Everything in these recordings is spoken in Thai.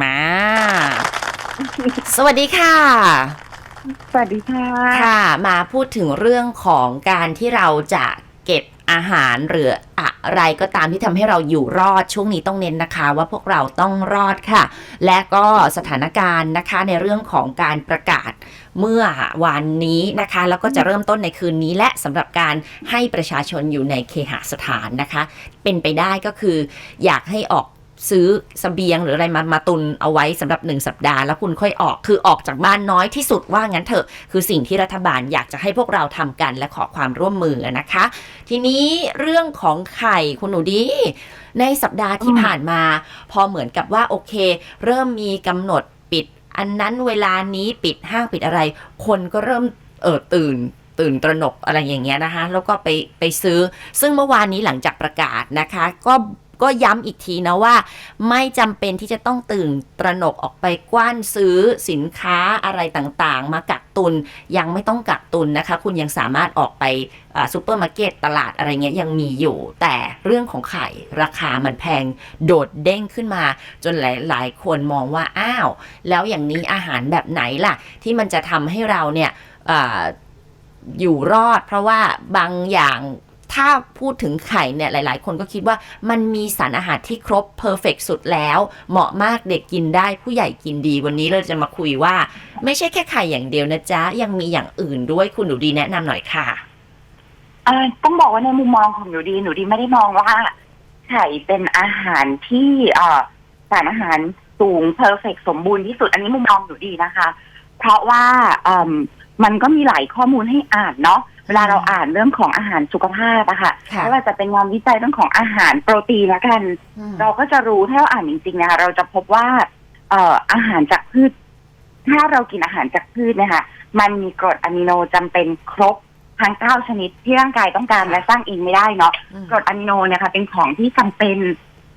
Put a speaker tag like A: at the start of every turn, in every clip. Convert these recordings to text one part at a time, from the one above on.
A: มา สวัสดีค่ะ
B: สวัสดีค่ะ
A: ค่ะ มาพูดถึงเรื่องของการที่เราจะเก็บอาหารหรืออะไรก็ตามที่ทำให้เราอยู่รอดช่วงนี้ต้องเน้นนะคะ ว่าพวกเราต้องรอดค่ะ และก็สถานการณ์นะคะในเรื่องของการประกาศเมื่อวันนี้นะคะ แล้วก็จะเริ่มต้นในคืนนี้และสำหรับการให้ประชาชนอยู่ในเคหสถานนะคะ เป็นไปได้ก็คืออยากให้ออก ซื้อสเบียงหรืออะไรมามาตุนเอาไว้สำหรับ 1 สัปดาห์แล้วคุณค่อยออกคือออกจากบ้านน้อยที่สุดว่างั้นเถอะ คือสิ่งที่รัฐบาลอยากจะให้พวกเราทำกันและขอความร่วมมือนะคะ ทีนี้เรื่องของไข่คุณหนูดี ในสัปดาห์ที่ผ่านมา พอเหมือนกับว่าโอเค เริ่มมีกำหนดปิด อันนั้นเวลานี้ปิดห้างปิดอะไร คนก็เริ่มเออตื่นตื่นตระหนกอะไรอย่างเงี้ยนะคะ แล้วก็ไปไปซื้อ ซึ่งเมื่อวานนี้หลังจากประกาศนะคะ ก็ ก็ย้ำอีกทีนะว่า ไม่จำเป็นที่จะต้องตื่นตระหนกออกไปกว้านซื้อสินค้าอะไรต่างๆ มากักตุนยังไม่ต้องกักตุนนะคะ คุณยังสามารถออกไปซูเปอร์มาร์เก็ตตลาดอะไรเงี้ยยังมีอยู่ แต่เรื่องของไข่ราคามันแพงโดดเด้งขึ้นมา จนหลายๆคนมองว่าอ้าว แล้วอย่างนี้อาหารแบบไหนล่ะ ที่มันจะทำให้เราเนี่ยออยู่รอด เพราะว่าบางอย่าง ถ้าพูดถึงไข่เนี่ยหลาย ๆ คนก็คิดว่ามันมีสารอาหารที่ครบเพอร์เฟกสุดแล้ว เหมาะมากเด็กกินได้ผู้ใหญ่กินดี วันนี้เราจะมาคุยว่า ไม่ใช่แค่ไข่อย่างเดียวนะจ๊ะ ยังมีอย่างอื่นด้วยคุณหนูดีแนะนำหน่อยค่ะ
B: ต้องบอกว่าในมุมมองของหนูดีหนูดีไม่ได้มองว่า ไข่เป็นอาหารที่สารอาหารสูงเพอร์เฟกสมบูรณ์ที่สุด อันนี้มุมมองหนูดีนะคะ เพราะว่ามันก็มีหลายข้อมูลให้อ่านเนาะ วลาเราอ่านเรื่องของอาหารสุขภาพอะค่ะ
A: ค่ะ
B: ไม่ว่าจะเป็นงานวิจัยเรื่องของอาหารโปรตีนละกันเราก็จะรู้ถ้าเราอ่านจริงๆนะคะเราจะพบว่า เอ่ออาหารจากพืช ถ้าเรากินอาหารจากพืชเนะคะมันมีกรดอะมิโนจำเป็นครบทั้งเก้าชนิดที่ร่างกายต้องการและสร้างเองไม่ได้เนาะ
A: อืม
B: กรดอะมิโนเนี่ยค่ะเป็นของที่จำเป็น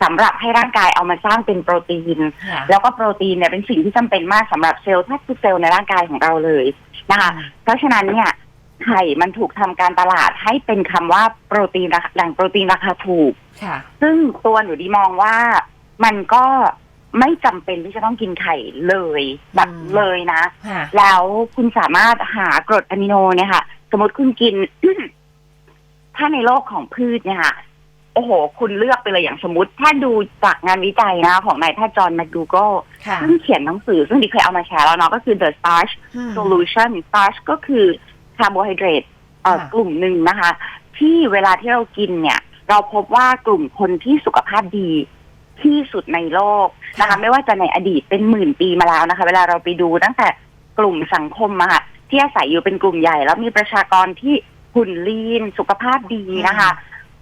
B: สำหรับให้ร่างกายเอามาสร้างเป็นโปรตีน
A: ค่ะ
B: แล้วก็โปรตีนเนี่ยเป็นสิ่งที่จำเป็นมากสำหรับเซลล์แทบทุกเซลล์ในร่างกายของเราเลยนะคะเพราะฉะนั้นเนี่ย ไข่มันถูกทำการตลาดให้เป็นคำว่าโปรตีนราคาแหล่งโปรตีนราคาถูก
A: ค่ะ
B: ซึ่งตัวหนูดีมองว่ามันก็ไม่จำเป็นที่จะต้องกินไข่เลยแบบ
A: อืม
B: เลยนะ
A: ค่ะ
B: แล้วคุณสามารถหากรดอะมิโนเนี่ยค่ะ สมมติคุณกิน ถ้าในโลกของพืชเนี่ยค่ะ โอ้โห คุณเลือกไปเลยอย่างสมมติ ถ้าดูจากงานวิจัยนะ ของนายแพทย์จอห์นแมคดูโก
A: ค่ะ
B: ซึ่งเขียนหนังสือ ซึ่งดิเคยเอามาแชร์แล้วเนาะก็คือ the starch
A: อืม
B: solution starch ก็คือ คาร์โบไฮเดรตเอ่อ
A: ค่ะ
B: กลุ่มหนึ่งนะคะ ที่เวลาที่เรากินเนี่ย เราพบว่ากลุ่มคนที่สุขภาพดีที่สุดในโลกนะคะไม่ว่าจะในอดีตเป็นหมื่นปีมาแล้วนะคะ เวลาเราไปดูตั้งแต่กลุ่มสังคมอะค่ะที่อาศัยอยู่เป็นกลุ่มใหญ่ แล้วมีประชากรที่หุ่นลีนสุขภาพดีนะคะ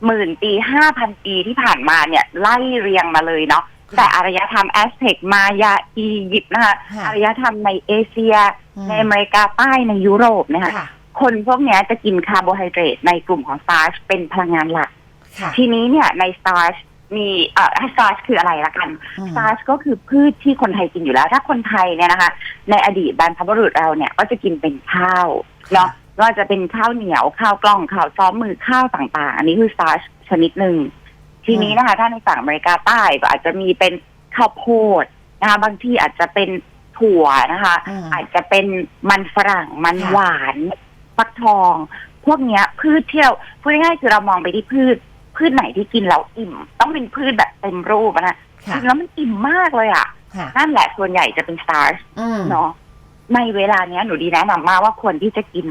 B: หมื่นปีห้าพันปีที่ผ่านมาเนี่ยไล่เรียงมาเลยเนาะแต่อารยธรรมแอสเท็กมายาอียิปต์นะคะ
A: ค่ะ
B: อารยธรรมในเอเชีย
A: อืม
B: ในอเมริกาใต้ในยุโรปเนี่ยค่ะ
A: ค่ะ
B: คนพวกเนี้ยจะกินคาร์โบไฮเดรตในกลุ่มของสตาร์ชเป็นพลังงานหลัก
A: ค่ะ
B: ทีนี้เนี่ยในสตาร์ชมีเอ่อสตาร์ชคืออะไรละกัน
A: อืม
B: สตาร์ชก็คือพืชที่คนไทยกินอยู่แล้ว ถ้าคนไทยเนี่ยนะคะ ในอดีตบรรพบุรุษเราเนี่ยก็จะกินเป็นข้าวเนาะก็จะเป็นข้าวเหนียวข้าวกล้องข้าวซ้อมมือข้าวต่างๆ อันนี้คือสตาร์ชชนิดหนึ่งทีนี้นะคะ ถ้าในฝั่งอเมริกาใต้ก็อาจจะมีเป็นข้าวโพดนะคะบางที่อาจจะเป็นถั่วนะคะ
A: อืม
B: อาจจะเป็นมันฝรั่งมัน
A: ค่ะ
B: หวาน ฟักทอง พวกเนี้ย พืชเที่ยวพูดง่ายๆคือเรามองไปที่พืช พืชไหนที่กินแล้วอิ่ม ต้องเป็นพืชแบบเต็มรูปอะนะ
A: ค่ะ
B: กินแล้วมันอิ่มมากเลยอะ
A: ค่ะ
B: นั่นแหละส่วนใหญ่จะเป็นสตาร์ช
A: อืม
B: เนาะในเวลาเนี้ยหนูดีแนะนำมากว่าควรที่จะกิน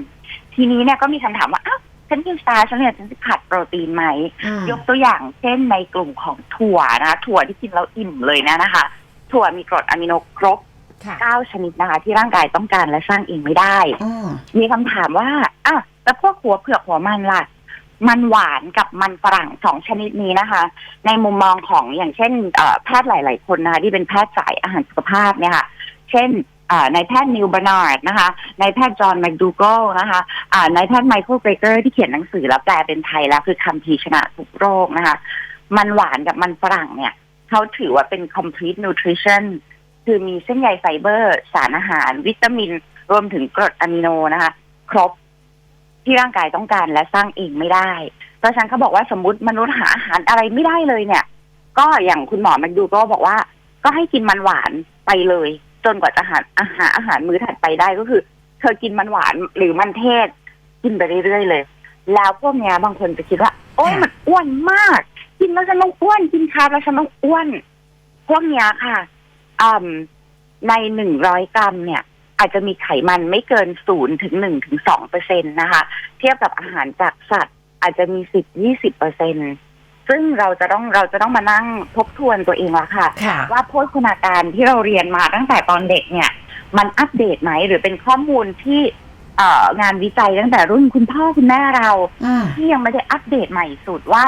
B: ทีนี้เนี่ยก็มีคำถามว่าอ้าวฉันกินสตาร์ชแล้วเนี่ยฉันจะขาดโปรตีนไหม
A: อืม
B: ยกตัวอย่างเช่นในกลุ่มของถั่วนะคะถั่วที่กินแล้วอิ่มเลยนะนะคะ ถั่วมีกรดอะมิโนครบ
A: ค่ะ
B: เก้าชนิดนะคะ ที่ร่างกายต้องการและสร้างเองไม่ได้
A: อืม
B: มีคำถามว่าอ้าวแล้วพวกหัวเผือกหัวมันล่ะ มันหวานกับมันฝรั่งสองชนิดนี้นะคะ ในมุมมองของอย่างเช่นเอ่อแพทย์หลาย ๆ คนนะคะที่เป็นแพทย์สายอาหารสุขภาพเนี่ยค่ะ เช่นอ่านายแพทย์นิวบานาร์ดนะคะนายแพทย์จอห์นแมคดูโกลนะคะอ่านายแพทย์ไมเคิลเบเกอร์ที่เขียนหนังสือแล้วแปลเป็นไทยแล้วคือคำพีร์ชนะทุกโรคนะคะ มันหวานกับมันฝรั่งเนี่ย เขาถือว่าเป็น complete nutrition คือมีเส้นใยไฟเบอร์ สารอาหาร วิตามิน รวมถึงกรดอะมิโนนะคะ ครบที่ร่างกายต้องการและสร้างเองไม่ได้ เพราะฉะนั้นเขาบอกว่าสมมติมนุษย์หาอาหารอะไรไม่ได้เลยเนี่ย ก็อย่างคุณหมอแมคดูก็บอกว่า ก็ให้กินมันหวานไปเลย จนกว่าจะหาอาหารอาหารมื้อถัดไปได้ก็คือ เธอกินมันหวานหรือมันเทศ กินไปเรื่อยๆเลย แล้วพวกเนี้ยบางคนจะคิดว่า โอ้ยมันอ้วนมาก กินแล้วฉันต้องอ้วน กินคาร์บแล้วฉันต้องอ้วน พวกเนี้ยค่ะ อืมในหนึ่งร้อยกรัมเนี่ย อาจจะมีไขมันไม่เกินศูนย์ถึงหนึ่งถึงสองเปอร์เซ็นตนะคะ เทียบกับอาหารจากสัตว์ อาจจะมีสิบยี่สิบเปอร์เซ็นซึ่งเราจะต้องเราจะต้องมานั่งทบทวนตัวเองละค่ะ
A: ค่ะ
B: ว่าโภชนาการที่เราเรียนมาตั้งแต่ตอนเด็กเนี่ย มันอัปเดตไหมหรือเป็นข้อมูลที่เอ่องานวิจัยตั้งแต่รุ่นคุณพ่อคุณแม่เรา
A: อืม
B: ที่ยังไม่ได้อัปเดตใหม่สุดว่า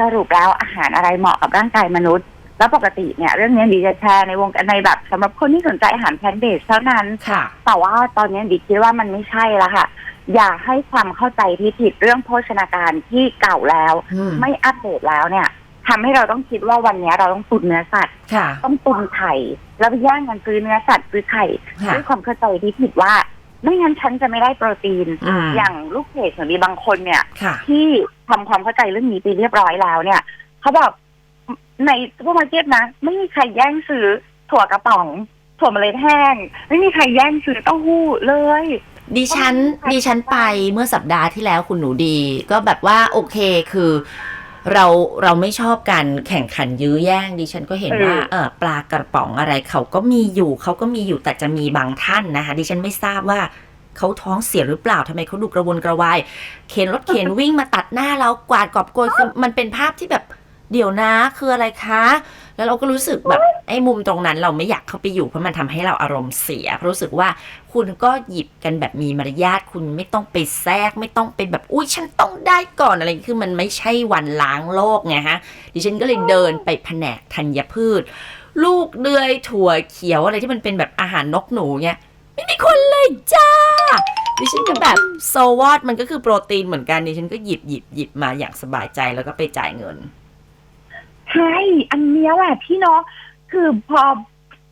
B: สรุปแล้วอาหารอะไรเหมาะกับร่างกายมนุษย์ แล้วปกติเนี่ยเรื่องนี้ดีจะแชร์ในวงการในแบบสำหรับคนที่สนใจอาหารแพลนเบสเท่านั้น
A: ค่ะ
B: แต่ว่าตอนนี้ดิคิดว่ามันไม่ใช่แล้วค่ะ อย่าให้ความเข้าใจที่ผิดเรื่องโภชนาการที่เก่าแล้ว
A: อืม
B: ไม่อัปเดตแล้วเนี่ยทำให้เราต้องคิดว่าวันนี้เราต้องตุนเนื้อสัตว์
A: ค่ะ
B: ต้องตุนไข่แล้วไปแย่งกันซื้อเนื้อสัตว์ซื้อไข่
A: ค่ะ
B: ด้วยความเข้าใจที่ผิดว่า ไม่งั้นฉันจะไม่ได้โปรตีน
A: อืม
B: อย่างลูกเพจของมีบางคนเนี่ย
A: ค่ะ
B: ที่ทำความเข้าใจเรื่องนี้ไปเรียบร้อยแล้วเนี่ย เขาบอก ในซูเปอร์มาร์เก็ตนะ ไม่มีใครแย่งซื้อถั่วกระป๋องถั่วเมล็ดแห้ง ไม่มีใครแย่งซื้อเต้าหู้เลย
A: ดิฉัน
B: ค่ะ
A: ดิฉันไปเมื่อสัปดาห์ที่แล้วคุณหนูดี ก็แบบว่าโอเคคือเราเราไม่ชอบการแข่งขันยื้อแย่งดิฉันก็เห็นว่าเออปลากระป๋องอะไรเขาก็มีอยู่เขาก็มีอยู่แต่จะมีบางท่านนะคะ ดิฉันไม่ทราบว่าเขาท้องเสียหรือเปล่าทำไมเขาดูกระวนกระวาย เข็นรถเข็นวิ่งมาตัดหน้าเรากวาดกอบโกยคือมันเป็นภาพที่แบบ เดี๋ยวนะคืออะไรคะ แล้วเราก็รู้สึกแบบไอ้มุมตรงนั้นเราไม่อยากเข้าไปอยู่เพราะมันทำให้เราอารมณ์เสียเพราะรู้สึกว่าคุณก็หยิบกันแบบมีมารยาทคุณไม่ต้องไปแทรก ไม่ต้องไปแบบอุ้ยฉันต้องได้ก่อนอะไรคือมันไม่ใช่วันล้างโลกไงฮะดิฉันก็เลยเดินไปแผนกธัญพืช ลูกเดือยถั่วเขียวอะไรที่มันเป็นแบบอาหารนกหนูเงี้ยไม่มีคนเลยจ้าดิฉันก็แบบโซวอตมันก็คือโปรตีนเหมือนกันดิฉันก็หยิบหยิบหยิบมาอย่างสบายใจแล้วก็ไปจ่ายเงิน
B: ใช่ อันเนี้ยแหละพี่เนาะคือพอ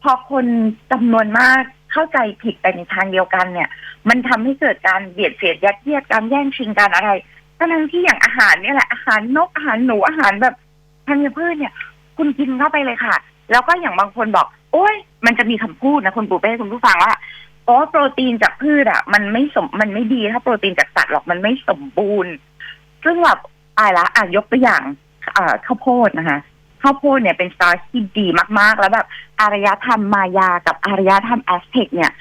B: พอคนจำนวนมากเข้าใจผิดไปในทางเดียวกันเนี่ย มันทำให้เกิดการเบียดเสียดยัดเยียดการแย่งชิงกันอะไรทั้งที่อย่างอาหารเนี่ยแหละอาหารนกอาหารหนูอาหารแบบธัญพืชเนี่ย คุณกินเข้าไปเลยค่ะ แล้วก็อย่างบางคนบอก โอ้ยมันจะมีคำพูดนะคุณปู่เป้คุณผู้ฟังว่าอ๋อโปรตีนจากพืชอะ มันไม่สมมันไม่ดีถ้าโปรตีนจากสัตว์หรอกมันไม่สมบูรณ์ ซึ่งแบบอายละอะยกตัวอย่าง ข้าวโพดนะคะข้าวโพดเนี่ยเป็นสตาร์ที่ดีมาก ๆ แล้วแบบอารยธรรมมายากับอารยธรรมแอสเท็กเนี่ย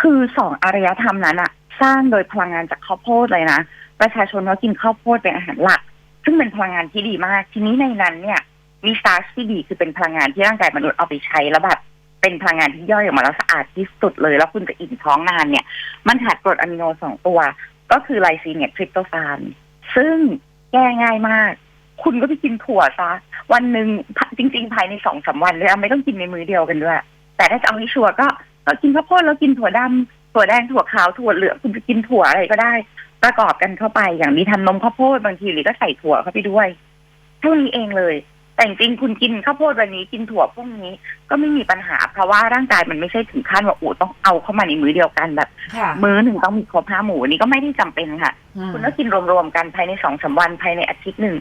B: คือสองอารยธรรมนั้นอะสร้างโดยพลังงานจากข้าวโพดเลยนะ ประชาชนเขากินข้าวโพดเป็นอาหารหลัก ซึ่งเป็นพลังงานที่ดีมาก ทีนี้ในนั้นเนี่ยมีสตาร์ที่ดีคือเป็นพลังงานที่ร่างกายมนุษย์เอาไปใช้แล้วแบบเป็นพลังงานที่ย่อยออกมาแล้วสะอาดที่สุดเลย แล้วคุณจะอิ่มท้องนานเนี่ย มันขาดกรดอะมิโนสองตัว ก็คือไลซีนเนี่ยทริปโตฟานซึ่งแก้ง่ายมาก คุณก็ไปกินถั่วซะวันหนึ่งจริง ๆ ภายในสองสามวันเลยไม่ต้องกินในมื้อเดียวกันด้วย แต่ถ้าจะเอาให้ชัวร์ก็ก็กินข้าวโพดแล้วกินถั่วดำถั่วแดงถั่วขาวถั่วเหลืองคุณจะกินถั่วอะไรก็ได้ ประกอบกันเข้าไปอย่างมีทำนมข้าวโพดบางทีหรือก็ใส่ถั่วเข้าไปด้วยเท่านี้เองเลย แต่จริงๆคุณกินข้าวโพดวันนี้กินถั่วพรุ่งนี้ก็ไม่มีปัญหา เพราะว่าร่างกายมันไม่ใช่ถึงขั้นว่าโอ้ต้องเอาเข้ามาในมื้อเดียวกันแบบ
A: ค่ะ
B: มื้อหนึ่งต้องมีครบห้าหมู่อันนี้ก็ไม่ได้จำเป็นค่ะ คุณก็กินรวมๆกันภายในสองสามวันภายในอาทิตย์หนึ่ง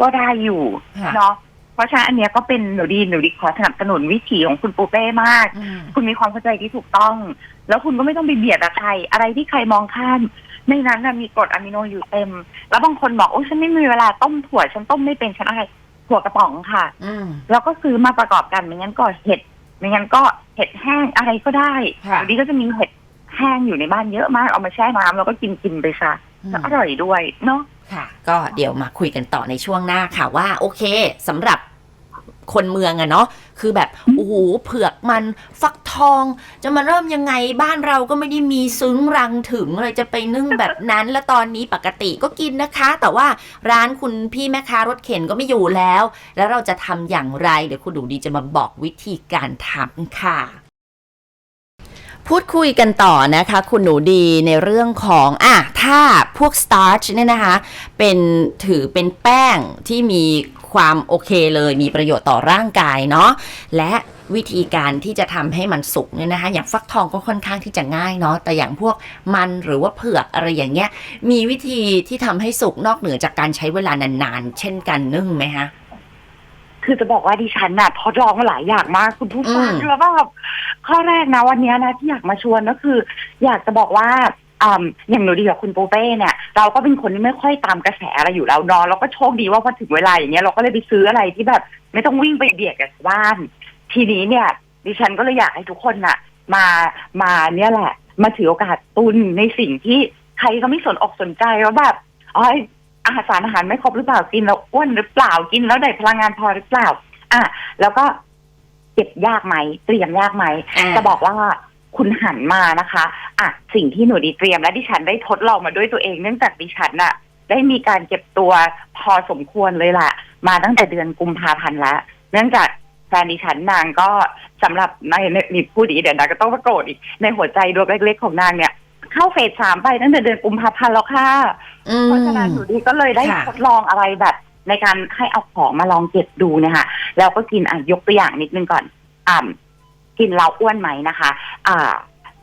B: ก็ได้อยู่
A: ค่ะ
B: เนาะเพราะฉะนั้นอันเนี้ยก็เป็นหนูดีหนูดีขอสนับสนุนวิถีของคุณปูเป้มาก
A: อืม
B: คุณมีความเข้าใจที่ถูกต้อง แล้วคุณก็ไม่ต้องไปเบียดกับใคร อะไรที่ใครมองข้าม ในนั้นน่ะมีกรดอะมิโนอยู่เต็ม แล้วบางคนบอกโอ้ฉันไม่มีเวลาต้มถั่ว ฉันต้มไม่เป็นฉันอะไรถั่วกระป๋องค่ะ
A: อืม
B: แล้วก็ซื้อมาประกอบกันไม่งั้นก็เห็ดไม่งั้นก็เห็ดแห้งอะไรก็ได้
A: ค่ะ
B: เดี๋ยวนี้ก็จะมีเห็ดแห้งอยู่ในบ้านเยอะมากเอามาแช่น้ำแล้วก็กินกินๆไปซะ แล้วอร่อยด้วยเนาะ
A: ค่ะ ก็เดี๋ยวมาคุยกันต่อในช่วงหน้าค่ะว่า โอเคสำหรับคนเมืองอะเนาะคือแบบโอ้โหเผือกมันฟักทอง จะมาเริ่มยังไงบ้านเราก็ไม่ได้มีซึ้งรังถึงเลยจะไปนึ่งแบบนั้น แล้วตอนนี้ปกติก็กินนะคะ แต่ว่าร้านคุณพี่แม่ค้ารถเข็นก็ไม่อยู่แล้ว แล้วเราจะทำอย่างไร เดี๋ยวคุณดูดีจะมาบอกวิธีการทำค่ะ พูดคุยกันต่อนะคะ คุณหนูดีในเรื่องของอะถ้าพวก starch เนี่ยนะคะ เป็นถือเป็นแป้งที่มีความโอเคเลยมีประโยชน์ต่อร่างกายเนาะและวิธีการที่จะทำให้มันสุกเนี่ยนะคะ อย่างฟักทองก็ค่อนข้างที่จะง่ายเนาะแต่อย่างพวกมันหรือว่าเผือกอะไรอย่างเงี้ย มีวิธีที่ทำให้สุกนอกเหนือจากการใช้เวลานานๆ เช่นกันนึ่งไหมคะ
B: คือจะบอกว่าดิฉันน่ะทดลองมาหลายอย่างมากคุณผู้ฟัง
A: อืม
B: แล้วแบบข้อแรกนะวันเนี้ยนะที่อยากมาชวนก็คือ อยากจะบอกว่าอ่าอย่างหนูดีกับคุณปูเป้เนี่ย เราก็เป็นคนที่ไม่ค่อยตามกระแสอะไรอยู่แล้วเนอะเราก็โชคดีว่าพอถึงเวลาอย่างเงี้ยเราก็เลยไปซื้ออะไรที่แบบ ไม่ต้องวิ่งไปเบียดกับชาวบ้าน ทีนี้เนี่ย ดิฉันก็เลยอยากให้ทุกคนน่ะ มามาเนี่ยแหละ มาถือโอกาสตุนในสิ่งที่ใครก็ไม่สนอกสนใจว่าแบบอ๋อ อาหารสารอาหารไม่ครบหรือเปล่ากินแล้วอ้วนหรือเปล่ากินแล้วได้พลังงานพอหรือเปล่า อะแล้วก็เก็บยากไหมเตรียมยากไหม
A: อ่า
B: จะบอกว่าคุณหันมานะคะอะสิ่งที่หนูดีเตรียมและดิฉันได้ทดลองมาด้วยตัวเอง เนื่องจากดิฉันน่ะได้มีการเก็บตัวพอสมควรเลยล่ะมาตั้งแต่เดือนกุมภาพันธ์แล้วเนื่องจากแฟนดิฉันนางก็สำหรับในในนี่พูดอีกเดี๋ยวนางก็ต้องมาโกรธอีกในหัวใจดวงเล็กๆของนางเนี่ย เข้าเฟสสามไปตั้งแต่เดือนกุมภาพันธ์แล้วค่ะ
A: อืม
B: เพราะฉะนั้นหนูดีก็เลยได้
A: ค่ะ
B: ทดลองอะไรแบบ ในการให้เอาของมาลองเก็บดูเนี่ยค่ะแล้วก็กินอะยกตัวอย่างนิดนึงก่อนอ่ากินเราอ้วนไหมนะคะ อ่า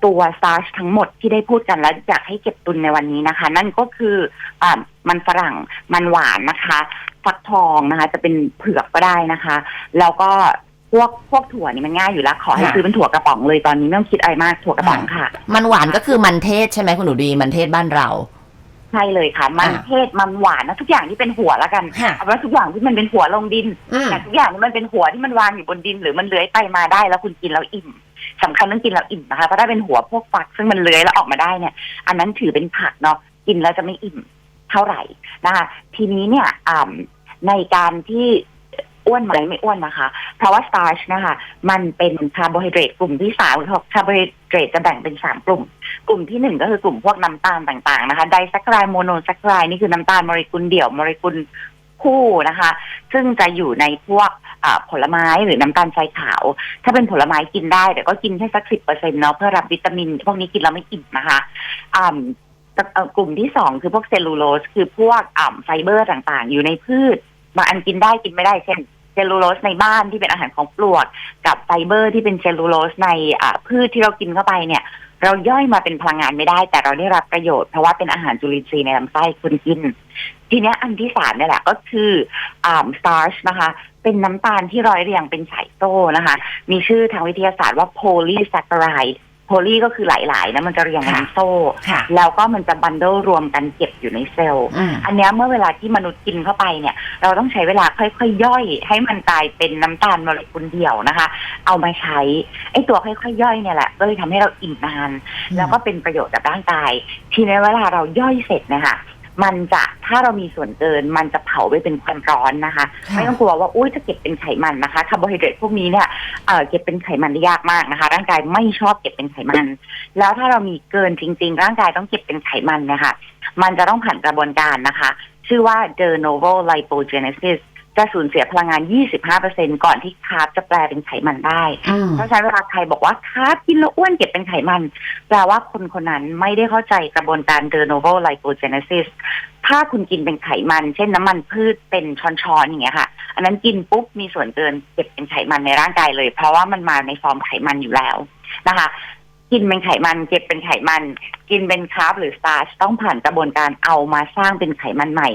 B: ตัวซาร์ชทั้งหมดที่ได้พูดกันแล้วอยากให้เก็บตุนในวันนี้นะคะ นั่นก็คืออ่ามันฝรั่งมันหวานนะคะ ฟักทองนะคะ จะเป็นเผือกก็ได้นะคะ แล้วก็ พวกพวกถั่วนี่มันง่ายอยู่แล้วขอให้
A: ค่ะ
B: ซื้อเป็นถั่วกระป๋องเลยตอนนี้ไม่ต้องคิดอะไรมากถั่วกระป๋องค่ะ
A: มันหวานก็คือมันเทศใช่ไหมคุณหนูดีมันเทศบ้านเรา
B: ใช่เลยค่ะ มัน
A: อ่า
B: เทศมันหวานนะทุกอย่างที่เป็นหัวแล้วกัน
A: ค่ะ
B: เอาว่าทุกอย่างที่มันเป็นหัวลงดิน
A: อืม
B: แต่ทุกอย่างที่มันเป็นหัวที่มันวางอยู่บนดิน หรือมันเลื้อยไปมาได้แล้วคุณกินแล้วอิ่มสำคัญต้องกินแล้วอิ่มนะคะเพราะถ้าเป็นหัวพวกฟักซึ่งมันเลื้อยแล้วออกมาได้เนี่ย อันนั้นถือเป็นผักเนาะกินแล้วจะไม่อิ่มเท่าไหร่นะคะ ทีนี้เนี่ยอ่าในการที่ อ้วนไหมไม่อ้วนนะคะ เพราะว่าสตาร์ชนะคะมันเป็นคาร์โบไฮเดรตกลุ่มที่สามคาร์โบไฮเดรตจะแบ่งเป็นสามกลุ่ม กลุ่มที่หนึ่งก็คือกลุ่มพวกน้ำตาลต่างๆนะคะไดซักไรโมโนซักไรนี่คือน้ำตาลโมเลกุลเดี่ยวโมเลกุลคู่นะคะ ซึ่งจะอยู่ในพวกผลไม้หรือน้ำตาลทรายขาว ถ้าเป็นผลไม้กินได้แต่ก็กินแค่สักสิบเปอร์เซ็นต์เนาะเพื่อรับวิตามิน พวกนี้กินแล้วไม่อิ่มนะคะอ่ากลุ่มที่สองคือพวกเซลลูโลสคือพวกไฟเบอร์ต่างๆ อยู่ในพืชบางอันกินได้กินไม่ได้เช่น เซลลูโลสในบ้านที่เป็นอาหารของปลวก กับไฟเบอร์ที่เป็นเซลลูโลสในพืชที่เรากินเข้าไปเนี่ย เราย่อยมาเป็นพลังงานไม่ได้ แต่เราได้รับประโยชน์เพราะว่าเป็นอาหารจุลินทรีย์ในลำไส้คุณกิน ทีนี้อันที่สามเนี่ยแหละก็คืออ่าสตาร์ชนะคะ เป็นน้ำตาลที่ร้อยเรียงเป็นสายโซ่นะคะ มีชื่อทางวิทยาศาสตร์ว่าโพลีแซค c าราย โพลีก็คือหลาย ๆ นะมันจะเรียงเป็นโซ่
A: ค่ะ
B: แล้วก็มันจะบันเดิลรวมกันเก็บอยู่ในเซลล์
A: อืม
B: อันเนี้ยเมื่อเวลาที่มนุษย์กินเข้าไปเนี่ย เราต้องใช้เวลาค่อยๆย่อย ให้มันกลายเป็นน้ำตาลโมเลกุลเดี่ยวนะคะ เอามาใช้ไอ้ตัวค่อยๆย่อยเนี่ยแหละก็เลยทำให้เราอิ่มนาน แล้วก็เป็นประโยชน์กับร่างกาย ทีนี้เวลาเราย่อยเสร็จเนะคะ มันจะถ้าเรามีส่วนเกิน มันจะเผาไปเป็นความร้อนนะคะ
A: ค่ะ
B: ไม่ต้องกลัวว่าอุ้ยจะเก็บเป็นไขมันนะคะคาร์โบไฮเดรตพวกนี้เนี่ยเอ่อเก็บเป็นไขมันได้ยากมากนะคะ ร่างกายไม่ชอบเก็บเป็นไขมัน แล้วถ้าเรามีเกินจริง ๆ ร่างกายต้องเก็บเป็นไขมันเนะคะมันจะต้องผ่านกระบวนการนะคะ ชื่อว่า de novo lipogenesis จะสูญเสียพลังงาน 25%ก่อนที่คาร์บจะแปลเป็นไขมันได้
A: อืม
B: เพราะฉะนั้นเวลาใครบอกว่าคาร์บกินแล้วอ้วนเก็บเป็นไขมัน แปลว่าคนคนนั้นไม่ได้เข้าใจกระบวนการ de novo lipogenesis ถ้าคุณกินเป็นไขมัน เช่นน้ำมันพืชเป็นช้อนๆอย่างเงี้ยค่ะ อันนั้นกินปุ๊บมีส่วนเกินเก็บเป็นไขมันในร่างกายเลย เพราะว่ามันมาในฟอร์มไขมันอยู่แล้วนะคะกินเป็นไขมันเก็บเป็นไขมัน กินเป็นคาร์บหรือสตาร์ชต้องผ่านกระบวนการเอามาสร้างเป็นไขมันใหม่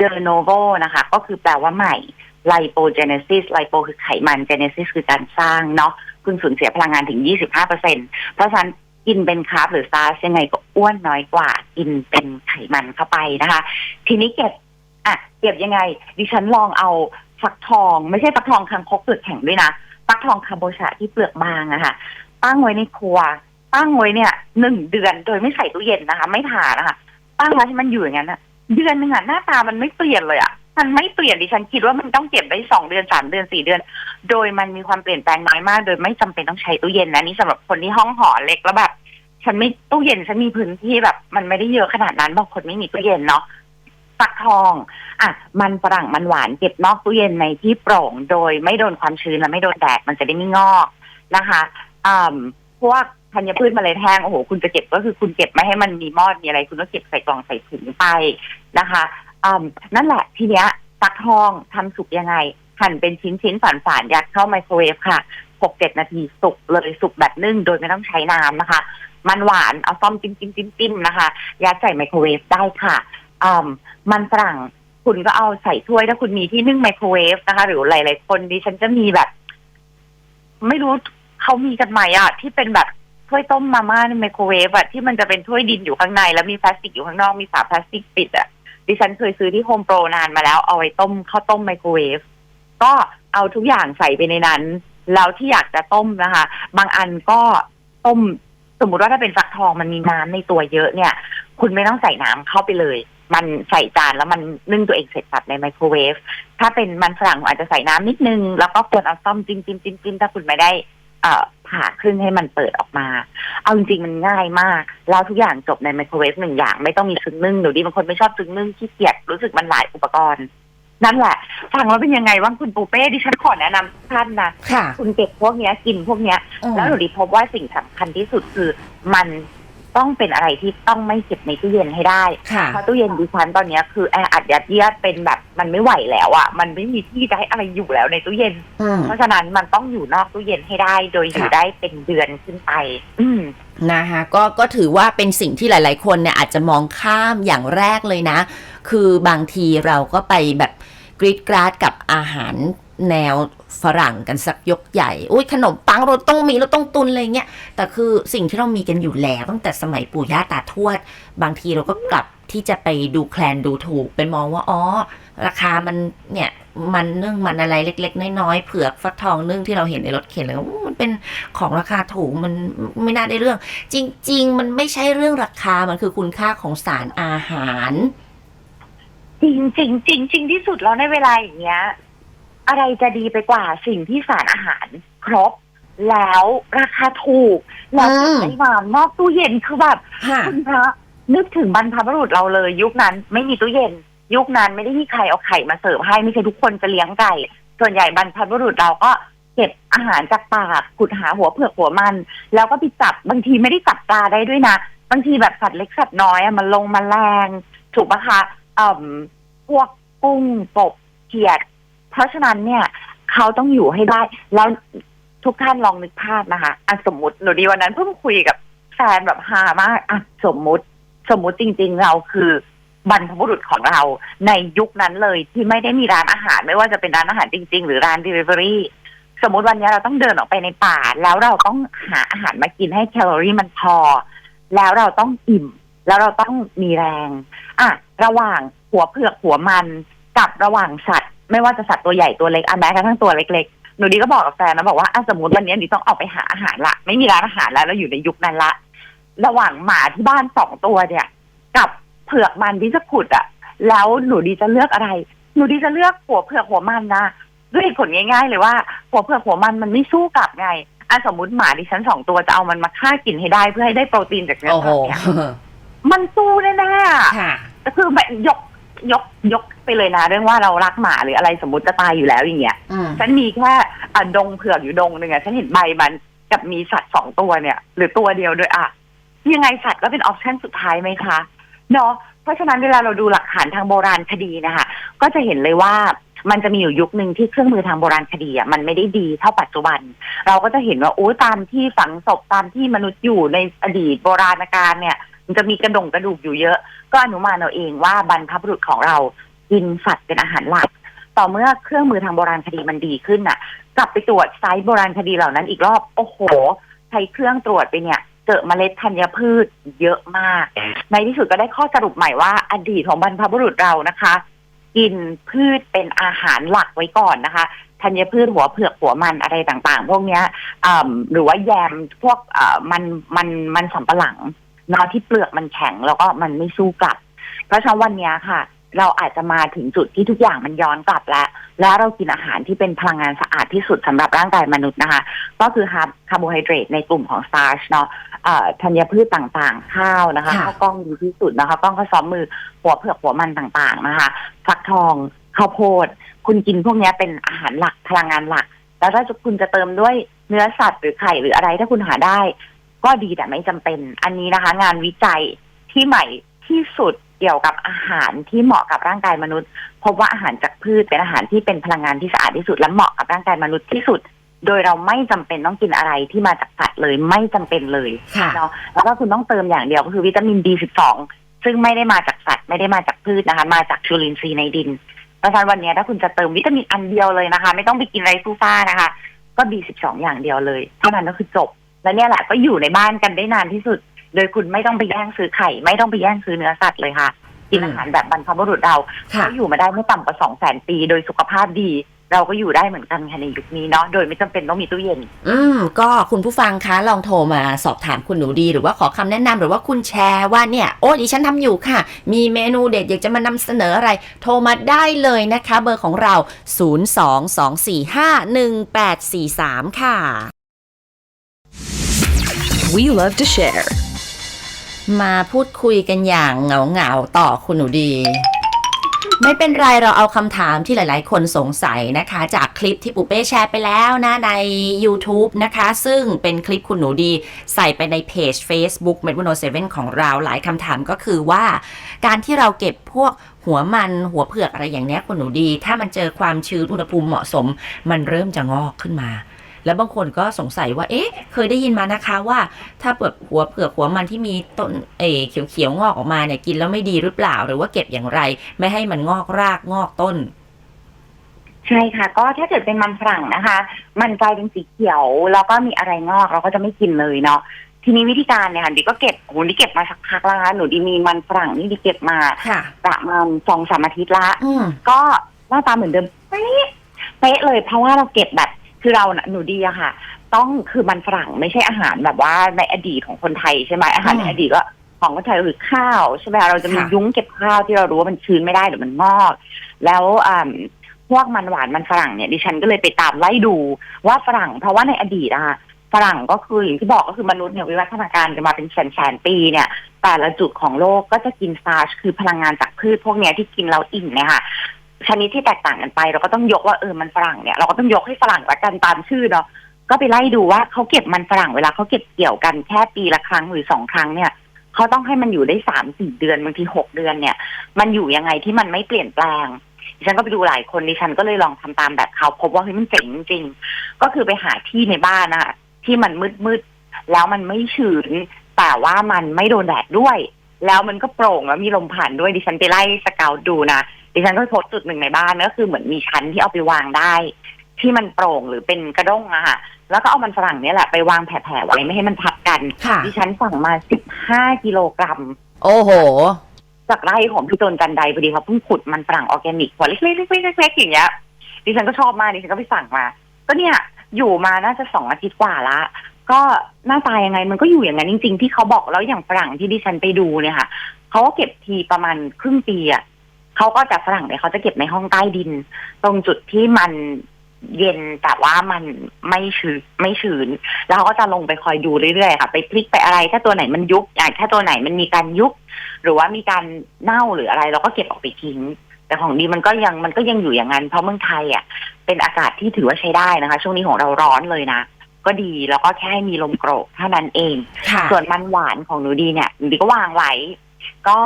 B: de novo นะคะ ก็คือแปลว่าใหม่ lipogenesis lipo คือไขมัน genesis คือการสร้างเนาะคุณสูญเสียพลังงานถึง 25%เพราะฉะนั้นกินเป็นคาร์บหรือสตาร์ชยังไงก็อ้วนน้อยกว่า กินเป็นไขมันเข้าไปนะคะ ทีนี้เก็บอะเก็บยังไง ดิฉันลองเอาฟักทองไม่ใช่ฟักทองคังคกเปลือกแข็งด้วยนะฟักทองคาโบชาที่เปลือกบางอะค่ะตั้งไว้ในครัว ตั้งไว้เนี่ยหนึ่งเดือนโดยไม่ใส่ตู้เย็นนะคะ ไม่ผ่านะคะตั้งไว้ให้มันอยู่อย่างนั้นอะ เดือนหนึ่งอะหน้าตามันไม่เปลี่ยนเลยอะมันไม่เปลี่ยนดิฉันคิดว่ามันต้องเก็บได้สองเดือนสามเดือนสี่เดือน โดยมันมีความเปลี่ยนแปลงน้อยมาก โดยไม่จำเป็นต้องใช้ตู้เย็นนะนี่สำหรับคนที่ห้องหอเล็กแล้วแบบฉันไม่ตู้เย็นฉันมีพื้นที่แบบ มันไม่ได้เยอะขนาดนั้นบางคนไม่มีตู้เย็นเนาะฟักทอง อะ มันฝรั่งมันหวานเก็บนอกตู้เย็นในที่โปร่ง โดยไม่โดนความชื้นและไม่โดนแดดมันจะได้ไม่งอกนะคะอ่าพวก ธัญพืชเมล็ดแห้งโอ้โหคุณจะเก็บก็คือคุณเก็บไม่ให้มันมีมอดมีอะไร คุณก็เก็บใส่กล่องใส่ถุงไปนะคะอ่านั่นแหละทีเนี้ยฟักทองทำสุกยังไง หั่นเป็นชิ้นชิ้นฝานฝานยัดเข้าไมโครเวฟค่ะหกเจ็ดนาทีสุกเลยสุกแบบนึ่งโดยไม่ต้องใช้น้ำนะคะ มันหวานเอาซ่อมจิ้มจิ้มจิ้มจิ้มนะคะ ยัดใส่ไมโครเวฟได้ค่ะอ่ามันฝรั่งคุณก็เอาใส่ถ้วยถ้าคุณมีที่นึ่งไมโครเวฟนะคะ หรือหลาย ๆ คนดิฉันจะมีแบบ ไม่รู้เขามีกันไหมอะ ที่เป็นแบบ ถ้วยต้มมาม่าในไมโครเวฟอะที่มันจะเป็นถ้วยดินอยู่ข้างใน แล้วมีพลาสติกอยู่ข้างนอกมีฝาพลาสติกปิดอะดิฉันเคยซื้อที่โฮมโปรนานมาแล้วเอาไว้ต้มข้าวต้มไมโครเวฟก็เอาทุกอย่างใส่ไปในนั้น แล้วที่อยากจะต้มนะคะ บางอันก็ต้มสมมุติว่าถ้าเป็นฟักทองมันมีน้ำในตัวเยอะเนี่ย คุณไม่ต้องใส่น้ำเข้าไปเลย มันใส่จานแล้วมันนึ่งตัวเองเสร็จสับในไมโครเวฟถ้าเป็นมันฝรั่งอาจจะใส่น้ำนิดนึง แล้วก็ควรเอาซ่อมจิ้มจิ้มจิ้มจิ้มถ้าคุณไม่ได้ เอ่อผ่าครึ่งให้มันเปิดออกมา เอาจริงๆมันง่ายมาก แล้วทุกอย่างจบในไมโครเวฟหนึ่งอย่าง ไม่ต้องมีซึ้งนึ่งหนูดีบางคนไม่ชอบซึ้งนึ่งขี้เกียจรู้สึกมันหลายอุปกรณ์นั่นแหละฟังแล้วเป็นยังไงว่างคุณปูเป้ดิฉันขอแนะนำทุกท่านนะ
A: ค่ะ
B: คุณเก็บพวกเนี้ยกินพวกเนี้ย
A: อืม
B: แล้วหนูดีพบว่าสิ่งสำคัญที่สุดคือมัน ต้องเป็นอะไรที่ต้องไม่เก็บในตู้เย็นให้ได้
A: ค่ะ
B: เพราะตู้เย็นดิฉันตอนเนี้ยคือแออัดยัดเยียดเป็นแบบมันไม่ไหวแล้วอะ่ะมันไม่มีที่จะให้อะไรอยู่แล้วในตู้เย็น
A: อืม
B: เพราะฉะนั้นมันต้องอยู่นอกตู้เย็นให้ได้ โดยอยู่
A: ค่ะ
B: ได้เป็นเดือนขึ้นไป อืม
A: นะคะก็ก็ถือว่าเป็นสิ่งที่หลาย ๆ คนเนี่ยอาจจะมองข้ามอย่างแรกเลยนะ คือบางทีเราก็ไปแบบกรีดกราดกับอาหาร แนวฝรั่งกันสักยกใหญ่ อุ้ยขนมปังเราต้องมีเราต้องตุนอะไรเงี้ย แต่คือสิ่งที่เรามีกันอยู่แล้ว ตั้งแต่สมัยปู่ย่าตาทวด บางทีเราก็กลับที่จะไปดูแคลนดูถูก ไปมองว่าอ๋อราคามันเนี่ยมันนึ่งมันอะไรเล็ก ๆ น้อยๆเผือกฟักทองนึ่งที่เราเห็นในรถเข็นเลยอู้มันเป็นของราคาถูกมันไม่น่าได้เรื่อง จริง ๆ มันไม่ใช่เรื่องราคามันคือคุณค่าของสารอาหาร
B: จริงจริงจริงจริงที่สุดแล้วในเวลาอย่างเงี้ย อะไรจะดีไปกว่าสิ่งที่สารอาหารครบแล้วราคาถูก แล้ว
A: อืม
B: ใช้มานอกตู้เย็นคือแบบ
A: ค่ะ
B: คุณพระนึกถึงบรรพบุรุษเราเลย ยุคนั้นไม่มีตู้เย็น ยุคนั้นไม่ได้มีใครเอาไข่มาเสิร์ฟให้ไม่ใช่ทุกคนจะเลี้ยงไก่ ส่วนใหญ่บรรพบุรุษเราก็เก็บอาหารจากป่าขุดหาหัวเผือกหัวมัน แล้วก็ไปจับบางทีไม่ได้จับปลาได้ด้วยนะบางทีแบบสัตว์เล็กสัตว์น้อยอะมันลงมาแรง ถูกปะคะเอ่มพวกกุ้งกบเขียด เพราะฉะนั้นเนี่ยเขาต้องอยู่ให้ได้ แล้วทุกท่านลองนึกภาพนะคะอะสมมติหนูดีวันนั้นเพิ่งคุยกับแฟนแบบฮามากอะสมมุติ สมมุติจริง ๆ เราคือบรรพบุรุษของเราในยุคนั้นเลยที่ไม่ได้มีร้านอาหาร ไม่ว่าจะเป็นร้านอาหารจริง ๆ หรือร้าน Delivery สมมุติวันนี้เราต้องเดินออกไปในป่า แล้วเราต้องหาอาหารมากินให้แคลอรี่มันพอ แล้วเราต้องอิ่ม แล้วเราต้องมีแรง อะ ระหว่างหัวเผือกหัวมันกับระหว่างสัตว์ ไม่ว่าจะสัตว์ตัวใหญ่ตัวเล็กอะแม้กระทั่งตัวเล็กๆหนูดีก็บอกกับแฟนนะบอกว่าอะสมมติวันนี้หนูต้องออกไปหาอาหารละ ไม่มีร้านอาหารแล้วเราอยู่ในยุคนั้นละ ระหว่างหมาที่บ้านสองตัวเนี่ย กับเผือกมันที่จะขุดอะแล้วหนูดีจะเลือกอะไร หนูดีจะเลือกหัวเผือกหัวมันนะด้วยเหตุผลง่ายๆเลยว่า หัวเผือกหัวมันมันไม่สู้กลับไงอะสมมติหมาดิฉันสองตัวจะเอามันมาฆ่ากินให้ได้เพื่อให้ได้โปรตีนจากเนื้อ
A: โอ้โห
B: สัตว์เนี่ยมันสู้แน่ๆอะ
A: ค่ะ
B: ก็คือแบบยก ยกยกไปเลยนะ เรื่องว่าเรารักหมาหรืออะไรสมมติจะตายอยู่แล้วอย่างเงี้ย
A: อืม
B: ฉันมีแค่อะดงเผือกอยู่ดงหนึ่งอะฉันเห็นใบมันกับมีสัตว์สองตัวเนี่ย หรือตัวเดียวด้วยอะยังไงสัตว์ก็เป็นออปชั่นสุดท้ายไหมคะเนาะเพราะฉะนั้นเวลาเราดูหลักฐานทางโบราณคดีนะคะก็จะเห็นเลยว่ามันจะมีอยู่ยุคหนึ่งที่เครื่องมือทางโบราณคดีอะมันไม่ได้ดีเท่าปัจจุบัน เราก็จะเห็นว่าโอ้ตามที่ฝังศพตามที่มนุษย์อยู่ในอดีตโบราณกาลเนี่ย มันจะมีกระดงกระดูกอยู่เยอะ ก็อนุมานเอาเองว่าบรรพบุรุษของเรากินสัตว์เป็นอาหารหลัก ต่อเมื่อเครื่องมือทางโบราณคดีมันดีขึ้นน่ะ กลับไปตรวจไซต์โบราณคดีเหล่านั้นอีกรอบโอ้โห ใช้เครื่องตรวจไปเนี่ยเจอเมล็ดธัญพืชเยอะมาก ในที่สุดก็ได้ข้อสรุปใหม่ว่าอดีตของบรรพบุรุษเรานะคะ กินพืชเป็นอาหารหลักไว้ก่อนนะคะธัญพืชหัวเผือกหัวมันอะไรต่างๆ พวกเนี้ยหรือว่าแยมพวกมันมันมันสำปะหลัง นาะที่เปลือกมันแข็งแล้วก็มันไม่สู้กลับ เพราะฉะนั้นวันเนี้ยค่ะ เราอาจจะมาถึงจุดที่ทุกอย่างมันย้อนกลับแล้ว แล้วเรากินอาหารที่เป็นพลังงานสะอาดที่สุดสำหรับร่างกายมนุษย์นะคะ ก็คือคาร์คาร์โบไฮเดรตในกลุ่มของสตาร์ชเนาะเอ่อธัญพืชต่างๆ ข้าวนะคะ
A: ค่ะ
B: ข้าวกล้องดีที่สุดนะคะกล้องข้าวซ้อมมือหัวเผือกหัวมันต่างๆนะคะฟักทองข้าวโพด คุณกินพวกเนี้ยเป็นอาหารหลักพลังงานหลัก แล้วถ้าคุณจะเติมด้วยเนื้อสัตว์หรือไข่หรืออะไรถ้าคุณหาได้ ก็ดีแต่ไม่จำเป็น อันนี้นะคะ งานวิจัยที่ใหม่ที่สุดเกี่ยวกับอาหารที่เหมาะกับร่างกายมนุษย์ พบว่าอาหารจากพืชเป็นอาหารที่เป็นพลังงานที่สะอาดที่สุด และเหมาะกับร่างกายมนุษย์ที่สุด โดยเราไม่จำเป็นต้องกินอะไรที่มาจากสัตว์เลยไม่จำเป็นเลย
A: ค่ะ
B: เนาะแล้วก็คุณต้องเติมอย่างเดียวก็คือวิตามิน B12 ซึ่งไม่ได้มาจากสัตว์ไม่ได้มาจากพืชนะคะ มาจากจุลินทรีย์ในดินเพราะฉะนั้นวันนี้ถ้าคุณจะเติมวิตามินอันเดียวเลยนะคะ ไม่ต้องไปกินอะไรฟูฟ้านะคะ ก็ B12 อย่างเดียวเลยเท่านั้นก็คือจบ และเนี่ยแหละก็อยู่ในบ้านกันได้นานที่สุด โดยคุณไม่ต้องไปแย่งซื้อไข่ไม่ต้องไปแย่งซื้อเนื้อสัตว์เลยค่ะกินอาหารแบบบรรพบุรุษเรา
A: ค่ะ
B: เขาอยู่มาได้ไม่ต่ำกว่าสองแสนปี โดยสุขภาพดีเราก็อยู่ได้เหมือนกันค่ะในยุคนี้เนาะโดยไม่จำเป็นต้องมีตู้เย็น
A: อืมก็คุณผู้ฟังคะลองโทรมาสอบถามคุณหนูดี หรือว่าขอคำแนะนำหรือว่าคุณแชร์ว่าเนี่ย โอ้ดิฉันทำอยู่ค่ะ มีเมนูเด็ดอยากจะมานำเสนออะไร โทรมาได้เลยนะคะ เบอร์ของเรา 022451843 ค่ะ
C: We love to share.
A: มาพูดคุยกันอย่างเหงาเหงาๆต่อคุณหนูดี ไม่เป็นไรเราเอาคำถามที่หลาย ๆ คนสงสัยนะคะ จากคลิปที่ปุเป้แชร์ไปแล้วนะใน YouTube นะคะ ซึ่งเป็นคลิปคุณหนูดีใส่ไปในเพจ Facebook m e d 1 0 7ของเราหลายคำถามก็คือว่า การที่เราเก็บพวกหัวมันหัวเผือกอะไรอย่างเนี้ยคุณหนูดี ถ้ามันเจอความชื้นอุณหภูมิเหมาะสม มันเริ่มจะงอกขึ้นมา แล้วบางคนก็สงสัยว่า เอ๊ะ เคยได้ยินมานะคะว่า ถ้าเปลือกหัวเผือกหัวมันที่มีต้นเออเขียวๆงอกออกมาเนี่ยกินแล้วไม่ดีหรือเปล่า หรือว่าเก็บอย่างไร ไม่ให้มันงอกรากงอกต้น
B: ใช่ค่ะ ก็ถ้าเกิดเป็นมันฝรั่งนะคะ มันกลายเป็นสีเขียว แล้วก็มีอะไรงอกเราก็จะไม่กินเลยเนาะทีนี้วิธีการเนี่ยค่ะดิก็เก็บโหดิเก็บมาสักพักแล้วนะคะหนูดีมีมันฝรั่งนี่ดิเก็บมา
A: ค่ะ
B: ประมาณสองสามอาทิตย์ละ
A: อืม
B: ก็หน้าตาเหมือนเดิมเป๊ะเป๊ะเลยเพราะว่าเราเก็บแบบ คือเราน่ะหนูดีอะค่ะ ต้องคือมันฝรั่งไม่ใช่อาหารแบบว่าในอดีตของคนไทยใช่ไหมอาหาร
A: อืม
B: ในอดีตก็ของคนไทยก็คือข้าวใช่ไหมเราจะมี
A: ค่ะ
B: ยุ้งเก็บข้าวที่เรารู้ว่ามันชื้นไม่ได้หรือมันงอก แล้วอ่าพวกมันหวานมันฝรั่งเนี่ยดิฉันก็เลยไปตามไล่ดูว่าฝรั่ง เพราะว่าในอดีตอะค่ะฝรั่งก็คืออย่างที่บอกก็คือมนุษย์เนี่ยวิวัฒนาการกันมาเป็นแสนแสนๆปีเนี่ยแต่ละจุดของโลกก็จะกินสตาร์ชคือพลังงานจากพืชพวกเนี้ยที่กินเราอิ่มเนี่ยค่ะ ชนิดที่แตกต่างกันไป เราก็ต้องยกว่าเออมันฝรั่งเนี่ยเราก็ต้องยกให้ฝรั่งละกันตามชื่อเนาะก็ไปไล่ดูว่าเขาเก็บมันฝรั่งเวลาเขาเก็บเกี่ยวกันแค่ปีละครั้งหรือสองครั้งเนี่ยเขาต้องให้มันอยู่ได้สามสี่เดือนบางทีหกเดือนเนี่ย มันอยู่ยังไงที่มันไม่เปลี่ยนแปลงดิฉันก็ไปดูหลายคนดิฉันก็เลยลองทำตามแบบเขาพบว่าเฮ้ยมันเจ๋งจริง ก็คือไปหาที่ในบ้านนะคะที่มันมืดๆแล้วมันไม่ชื้นแต่ว่ามันไม่โดนแดดด้วย แล้วมันก็โปร่งแล้วมีลมผ่านด้วยดิฉันไปไล่สเกาดูนะ ดิฉันก็พบจุดหนึ่งในบ้านก็คือเหมือนมีชั้นที่เอาไปวางได้ ที่มันโปร่งหรือเป็นกระด้งอะค่ะ แล้วก็เอามันฝรั่งเนี่ยแหละไปวางแผ่ๆไว้ไม่ให้มันทับกัน
A: ค่ะ
B: ดิฉันสั่งมาสิบห้ากิโลกรัม
A: โอ้โห
B: จากไร่ของพี่ตนจันไดพอดีเขาเพิ่งขุดมันฝรั่งออร์แกนิกหัวเล็กๆเล็กๆเล็กๆอย่างเงี้ยดิฉันก็ชอบมากดิฉันก็ไปสั่งมา ก็เนี่ยอยู่มาน่าจะสองอาทิตย์กว่าละ ก็หน้าตายังไงมันก็อยู่อย่างนั้นจริง ๆ ที่เขาบอกแล้วอย่างฝรั่งที่ดิฉันไปดูเนี่ยค่ะเขาก็เก็บทีประมาณครึ่งปีอะ เขาก็แต่ฝรั่งเนี่ยเขาจะเก็บในห้องใต้ดิน ตรงจุดที่มันเย็นแต่ว่ามันไม่ชื้นไม่ชื้น แล้วเขาก็จะลงไปคอยดูเรื่อยๆค่ะ ไปพลิกไปอะไร ถ้าตัวไหนมันยุบอย่างถ้าตัวไหนมันมีการยุบหรือว่ามีการเน่าหรืออะไร เราก็เก็บออกไปทิ้ง แต่ของดีมันก็ยังมันก็ยังอยู่อย่างนั้นเพราะเมืองไทยอะ เป็นอากาศที่ถือว่าใช้ได้นะคะ ช่วงนี้ของเราร้อนเลยนะก็ดีแล้วก็แค่ให้มีลมโกรกเท่านั้นเอง
A: ค่ะ
B: ส่วนมันหวานของหนูดีเนี่ยหนูดีก็วางไว้ ก็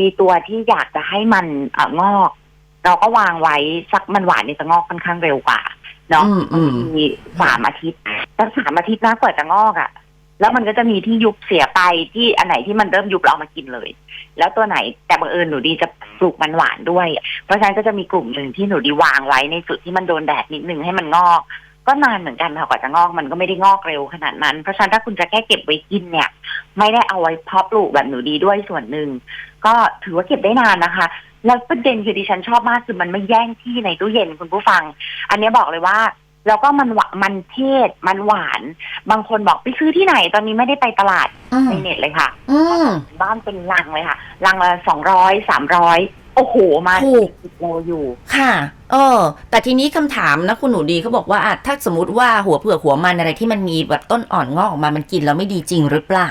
B: มีตัวที่อยากจะให้มันเอองอก เราก็วางไว้สักมันหวานเนี่ยจะงอกค่อนข้างเร็วกว่าเนาะ
A: อืมอืม
B: มีสามอาทิตย์แต่สามอาทิตย์นะกว่าจะงอกอะ่ะ แล้วมันก็จะมีที่ยุบเสียไปที่อันไหนที่มันเริ่มยุบเราเอามากินเลย แล้วตัวไหนแต่บังเอิญหนูดีจะปลูกมันหวานด้วย เพราะฉะนั้นก็จะมีกลุ่มหนึ่งที่หนูดีวางไว้ในจุดที่มันโดนแดดนิดนึงให้มันงอก ก็นานเหมือนกันค่ะกว่าจะงอกมันก็ไม่ได้งอกเร็วขนาดนั้น เพราะฉะนั้นถ้าคุณจะแค่เก็บไว้กินเนี่ย ไม่ได้เอาไว้เพาะปลูกแบบหนูดีด้วยส่วนหนึ่งก็ถือว่าเก็บได้นานนะคะ แล้วประเด็นคือดิฉันชอบมากคือมันไม่แย่งที่ในตู้เย็นคุณผู้ฟัง อันนี้บอกเลยว่าแล้วก็มันหวานมันเทศ มันหวาน บางคนบอกไปซื้อที่ไหน ตอนนี้ไม่ได้ไปตลาด
A: อืม
B: ในเน็ตเลยค่ะ
A: อืม
B: บ้านเป็นลังเลยค่ะลังละสองร้อยสามร้อย โอ้โห มา
A: ถูก
B: สิบโลอยู่
A: ค่ะ เออ แต่ทีนี้คำถามนะคุณหนูดีเขาบอกว่าอะถ้าสมมติว่าหัวเผือกหัวมันอะไรที่มันมีแบบต้นอ่อนงอกออกมา มันกินแล้วไม่ดีจริงหรือเปล่า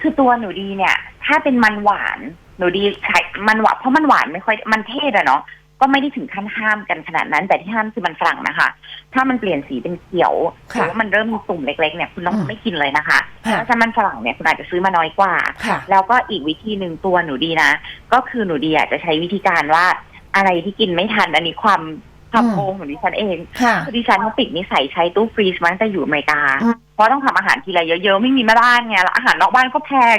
B: คือตัวหนูดีเนี่ย ถ้าเป็นมันหวาน หนูดีใช้มันหวานเพราะมันหวานไม่ค่อยมันเทศอะเนาะ ก็ไม่ได้ถึงขั้นห้ามกันขนาดนั้น แต่ที่ห้ามคือมันฝรั่งนะคะ ถ้ามันเปลี่ยนสีเป็นเขียวห
A: ค่ะ
B: รือว่ามันเริ่มมีตุ่มเล็กๆเนี่ยคุณต้อง
A: อืม
B: ไม่กินเลยนะคะ
A: ค่ะ
B: เพราะฉะนั้นมันฝรั่งเนี่ยคุณอาจจะซื้อมาน้อยกว่า
A: ค่ะ
B: แล้วก็อีกวิธีหนึ่งตัวหนูดีนะ ก็คือหนูดีอาจจะใช้วิธีการว่าอะไรที่กินไม่ทันอันนี้ความความ
A: อืม
B: โกงของดิฉันเอง
A: ค่ะ
B: คือดิฉันเขาติดนิสัยใช้ตู้ฟรีซมาตั้งแต่อยู่อเมริกา
A: อืม
B: เพราะต้องทำอาหารทีละเยอะๆ ไม่มีแม่บ้านไงแล้วอาหารนอกบ้านก็แพง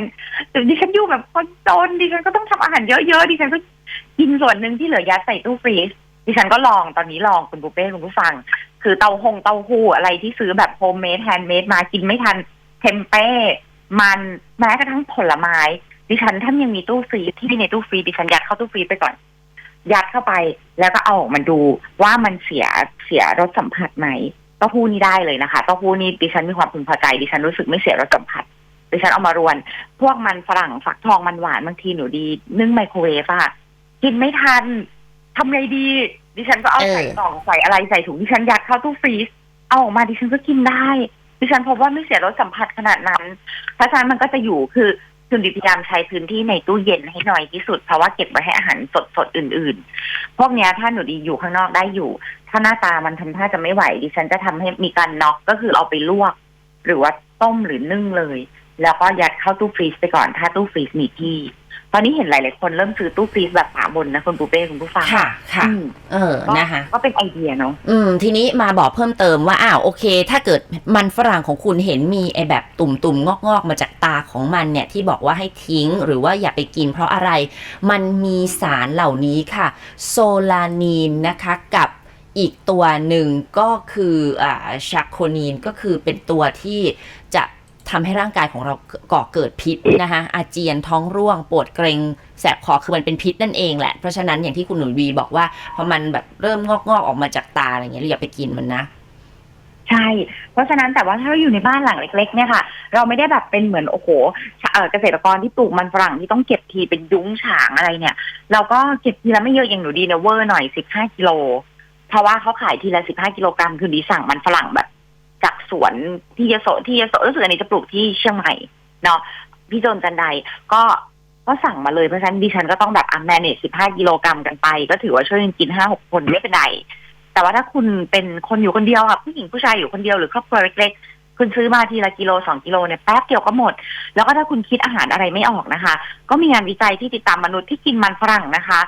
B: แต่ดิฉันอยู่แบบคนจนดิฉันก็ต้องทำอาหารเยอะๆดิฉันก็ กินส่วนหนึ่งที่เหลือยัดใส่ตู้ฟรีซดิฉันก็ลองตอนนี้ลองคุณบุเป้คุณผู้ฟัง คือเตาหงเตาหู้อะไรที่ซื้อแบบโฮมเมดแฮนด์เมดมากินไม่ทันเทมเป้มันแม้กระทั่งผลไม้ ดิฉันถ้ายังมีตู้ฟรีซที่ในตู้ฟรีดิฉันยัดเข้าตู้ฟรีซไปก่อน ยัดเข้าไปแล้วก็เอาออกมาดูว่ามันเสียเสียรสสัมผัสไหมเต้าหู้นี่ได้เลยนะคะเต้าหู้นี่ดิฉันมีความพึงพอใจดิฉันรู้สึกไม่เสียรสสัมผัสดิฉันเอามารวน พวกมันฝรั่งฝักทองมันหวานบางทีหนูดีนึ่งไมโครเวฟอะ กินไม่ทันทำไงดี ดิฉันก็เอา
A: เออ
B: ใส่กล่องใส่อะไรใส่ถุงดิฉันยัดเข้าตู้ฟรีซเอาออกมาดิฉันก็กินได้ ดิฉันพบว่าไม่เสียรสสัมผัสขนาดนั้นเพราะฉะนั้นมันก็จะอยู่คือคือดิพยายามใช้พื้นที่ในตู้เย็นให้น้อยที่สุด เพราะว่าเก็บไว้ให้อาหารสดสดๆอื่น ๆ พวกเนี้ยถ้าหนูดีอยู่ข้างนอกได้อยู่ ถ้าหน้าตามันทำท่าจะไม่ไหว ดิฉันจะทำให้มีการน็อกก็คือเอาไปลวก หรือว่าต้มหรือนึ่งเลย แล้วก็ยัดเข้าตู้ฟรีซไปก่อนถ้าตู้ฟรีซมีที่ ตอนนี้เห็นหลาย ๆ คนเริ่มซื้อตู้ฟรีซแบบฝาบนนะคุณปูเป้คุณผู้ฟัง
A: ค่ะ ค่ะ
B: อืม
A: เออ
B: ก็
A: นะคะ
B: ก็เป็นไอเดียเนาะ
A: อืม ทีนี้มาบอกเพิ่มเติมว่าอ้าวโอเค ถ้าเกิดมันฝรั่งของคุณเห็นมีไอแบบตุ่มตุ่มงอกงอกๆมาจากตาของมันเนี่ยที่บอกว่าให้ทิ้งหรือว่าอย่าไปกิน เพราะอะไร มันมีสารเหล่านี้ค่ะ โซลานีนนะคะกับอีกตัวหนึ่งก็คืออ่าชักโคนีนก็คือเป็นตัวที่จะ ทำให้ร่างกายของเราก่อเกิดพิษนะคะอาเจียนท้องร่วง ปวดเกรงแสบคอคือมันเป็นพิษนั่นเองแหละ เพราะฉะนั้นอย่างที่คุณหนุ่ยวีบอกว่าพอมันแบบเริ่มงอกงอกๆออกมาจากตาอะไรเงี้ยเราอย่าไปกินมันนะ
B: ใช่ เพราะฉะนั้นแต่ว่าถ้าเราอยู่ในบ้านหลังเล็ก ๆ เนี่ยค่ะ เราไม่ได้แบบเป็นเหมือนโอ้โหเกษตรกรที่ปลูกมันฝรั่งที่ต้องเก็บทีเป็นยุ้งฉางอะไรเนี่ย เราก็เก็บทีละไม่เยอะอย่างหนูดีเนเวอร์หน่อยสิบห้ากิโลเพราะว่าเขาขายทีละสิบห้ากิโลกรัมคือดีสั่งมันฝรั่งแบบ จากสวนที่ยโสที่ยโสรู้สึกอันนี้จะปลูกที่เชียงใหม่เนาะพี่โจนจันไดก็ก็สั่งมาเลยเพราะฉะนั้นดิฉันก็ต้องแบบอะแมเนจสิบห้ากิโลกรัมกันไป ก็ถือว่าช่วยกินห้าหกคนไม่เป็นไรแต่ว่าถ้าคุณเป็นคนอยู่คนเดียวค่ะผู้หญิงผู้ชายอยู่คนเดียวหรือครอบครัวเล็กๆคุณซื้อมาทีละกิโลสองกิโลเนี่ยแป๊บเดียวก็หมด แล้วก็ถ้าคุณคิดอาหารอะไรไม่ออกนะคะ ก็มีงานวิจัยที่ติดตามมนุษย์ที่กินมันฝรั่งนะคะ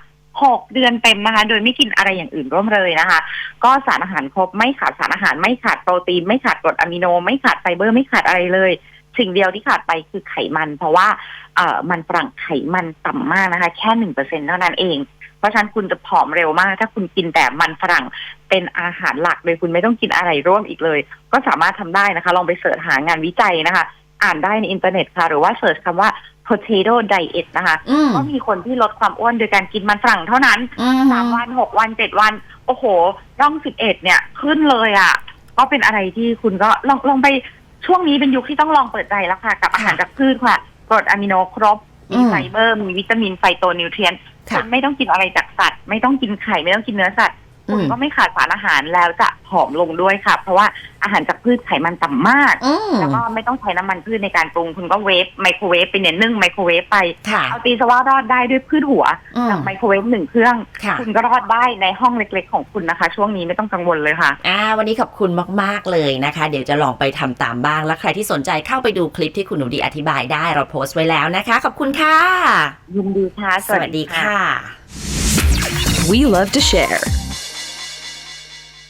B: หกเดือนเต็มนะคะ โดยไม่กินอะไรอย่างอื่นร่วมเลยนะคะ ก็สารอาหารครบไม่ขาดสารอาหารไม่ขาดโปรตีน ไม่ขาดกรดอะมิโน ไม่ขาดไฟเบอร์ไม่ขาดอะไรเลย สิ่งเดียวที่ขาดไปคือไขมัน เพราะว่าเอ่อมันฝรั่งไขมันต่ำมากนะคะ แค่หนึ่งเปอร์เซ็นเท่านั้นเอง เพราะฉะนั้นคุณจะผอมเร็วมาก ถ้าคุณกินแต่มันฝรั่งเป็นอาหารหลักเลยคุณไม่ต้องกินอะไรร่วมอีกเลย ก็สามารถทำได้นะคะ ลองไปเสิร์ชหางานวิจัยนะคะ อ่านได้ในอินเทอร์เน็ตค่ะ หรือว่าเสิร์ชคำว่า potato diet นะคะ
A: อืม
B: ก็มีคนที่ลดความอ้วนโดยการกินมันฝรั่งเท่านั้น
A: อืม
B: สามวันหกวันเจ็ดวัน โอ้โหร่องสิบเอ็ดเนี่ยขึ้นเลยอะ่ะ ก็เป็นอะไรที่คุณก็ลองลองไปช่วงนี้เป็นยุคที่ต้องลองเปิดใจแล้วค่ะ กับอาหารจากพืชค่ะกรดอะมิโนครบ มี
A: อืม
B: ไฟเบอร์ มีวิตามินไฟโตนิวเทรียน
A: ค่ะ
B: คุณไม่ต้องกินอะไรจากสัตว์ ไม่ต้องกินไข่ไม่ต้องกินเนื้อสัตว์
A: อื
B: คุณ
A: ม
B: ก็ไม่ขาดสารอาหารแล้วจะผอมลงด้วยค่ะ เพราะว่าอาหารจากพืชไขมันต่ำมาก
A: อืม
B: แล้วก็ไม่ต้องใช้น้ำมันพืชในการปรุง คุณก็เวฟไมโครเวฟไปเนี่ยนึ่งไมโครเวฟไป
A: ค่ะ
B: เอาตีสว่ารอดได้ด้วยพืชหัว
A: อืม
B: จากไมโครเวฟหนึ่งเครื่อง
A: ค่ะ
B: คุณก็รอดได้ในห้องเล็กๆของคุณนะคะ ช่วงนี้ไม่ต้องกังวลเลยค่ะ
A: อ่าวันนี้ขอบคุณมากๆเลยนะคะ เดี๋ยวจะลองไปทำตามบ้าง แล้วใครที่สนใจเข้าไปดูคลิปที่คุณหนูดีอธิบายได้เราโพสต์ไว้แล้วนะคะ ขอบคุณค่ะ
B: ยินดีค่ะ
A: สวัสดีค่ะ
C: We love to share.